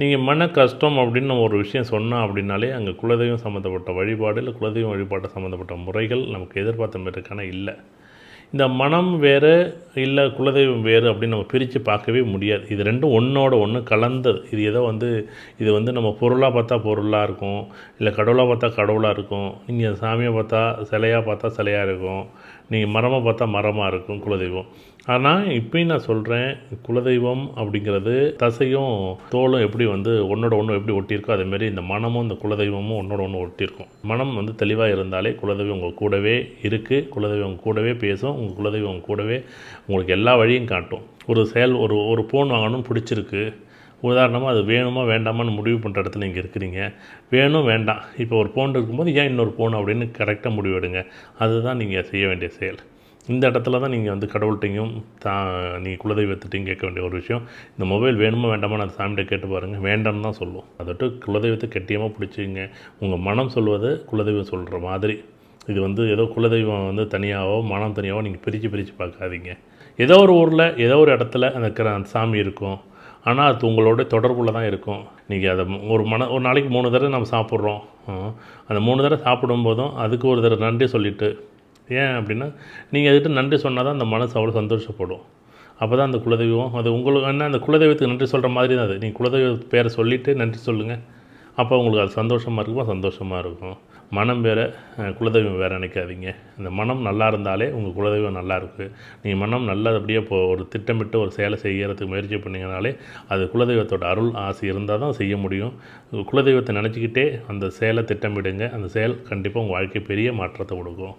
நீங்கள் மன கஷ்டம் அப்படின்னு நம்ம ஒரு விஷயம் சொன்னால் அப்படின்னாலே அங்கே குலதெய்வம் சம்மந்தப்பட்ட வழிபாடு இல்லை குலதெய்வம் வழிபாட்டை சம்மந்தப்பட்ட முறைகள் நமக்கு எதிர்பார்த்த மாதிரி இல்லை. இந்த மனம் வேறு இல்லை குலதெய்வம் வேறு அப்படின்னு நம்ம பிரித்து பார்க்கவே முடியாது. இது ரெண்டும் ஒன்றோட ஒன்று கலந்தது. இது ஏதோ வந்து இது வந்து நம்ம பொருளாக பார்த்தா பொருளாக இருக்கும் இல்லை கடவுளாக பார்த்தா கடவுளாக இருக்கும் நீங்கள் சாமியை பார்த்தா சிலையாக பார்த்தா சிலையாக இருக்கும் நீங்கள் மரமாக பார்த்தா மரமாக இருக்கும் குலதெய்வம். ஆனால் இப்பயும் நான் சொல்கிறேன் குலதெய்வம் அப்படிங்கிறது தசையும் தோலும் எப்படி வந்து ஒன்றோட ஒன்று எப்படி ஒட்டியிருக்கோ அதேமாரி இந்த மனமும் இந்த குலதெய்வமும் ஒன்றோட ஒன்று ஒட்டியிருக்கும். மனம் வந்து தெளிவாக இருந்தாலே குலதெய்வம் உங்கள் கூடவே இருக்குது குலதெய்வம் கூடவே பேசும் உங்கள் குலதெய்வம் கூடவே உங்களுக்கு எல்லா வழியும் காட்டும். ஒரு செயல் ஒரு ஒரு ஃபோன் வாங்கணும்னு பிடிச்சிருக்கு. உதாரணமாக அது வேணுமா வேண்டாமான்னு முடிவு பண்ணுற இடத்துல நீங்கள் இருக்கிறீங்க. வேணும் வேண்டாம். இப்போ ஒரு ஃபோன் இருக்கும்போது ஏன் இன்னொரு ஃபோன் அப்படின்னு கரெக்டாக முடிவெடுங்க. அதுதான் நீங்கள் செய்ய வேண்டிய செயல். இந்த இடத்துல தான் நீங்கள் வந்து கடவுள்கிட்டையும் தா நீங்கள் குலதெய்வத்திட்டையும் கேட்க வேண்டிய ஒரு விஷயம். இந்த மொபைல் வேணுமா வேண்டாமா நான் சாமிகிட்ட கேட்டு பாருங்கள் வேண்டாம்னு தான் சொல்லுவோம். அதட்டு குலதெய்வத்தை கெட்டியமாக பிடிச்சிங்க உங்கள் மனம் சொல்வது குலதெய்வம் சொல்கிற மாதிரி. இது வந்து ஏதோ குலதெய்வம் வந்து தனியாகவோ மனம் தனியாகவோ நீங்கள் பிரித்து பிரித்து பார்க்காதீங்க. ஏதோ ஒரு ஊரில் ஏதோ ஒரு இடத்துல அந்த கிர சாமி இருக்கும். ஆனால் அது உங்களோட தொடர்புள்ள தான் இருக்கும். நீங்கள் அதை ஒரு மன ஒரு நாளைக்கு மூணு தடவை நம்ம சாப்பிட்றோம். அந்த மூணு தடவை சாப்பிடும்போதும் அதுக்கு ஒரு தடவை நன்றி சொல்லிவிட்டு ஏன் அப்படின்னா நீங்கள் அதுக்கிட்ட நன்றி சொன்னால் தான் அந்த மனசு அவ்வளோ சந்தோஷப்படும். அப்போ தான் அந்த குலதெய்வம் அது உங்களுக்கு என்ன அந்த குலதெய்வத்துக்கு நன்றி சொல்கிற மாதிரி தான் அது. நீங்கள் குலதெய்வ பேரை சொல்லிவிட்டு நன்றி சொல்லுங்கள் அப்போ உங்களுக்கு அது சந்தோஷமாக இருக்குமா? சந்தோஷமாக இருக்கும். மனம் வேறு குலதெய்வம் வேறு நினைக்காதீங்க. அந்த மனம் நல்லா இருந்தாலே உங்கள் குலதெய்வம் நல்லா இருக்குது நீங்கள் மனம் நல்லபடியாக இப்போ ஒரு திட்டமிட்டு ஒரு செயலை செய்கிறதுக்கு முயற்சி பண்ணிங்கனாலே அது குலதெய்வத்தோட அருள் ஆசை இருந்தால் தான் செய்ய முடியும். குலதெய்வத்தை நினச்சிக்கிட்டே அந்த செயலை திட்டமிடுங்க. அந்த செயல் கண்டிப்பாக உங்கள் வாழ்க்கை பெரிய மாற்றத்தை கொடுக்கும்.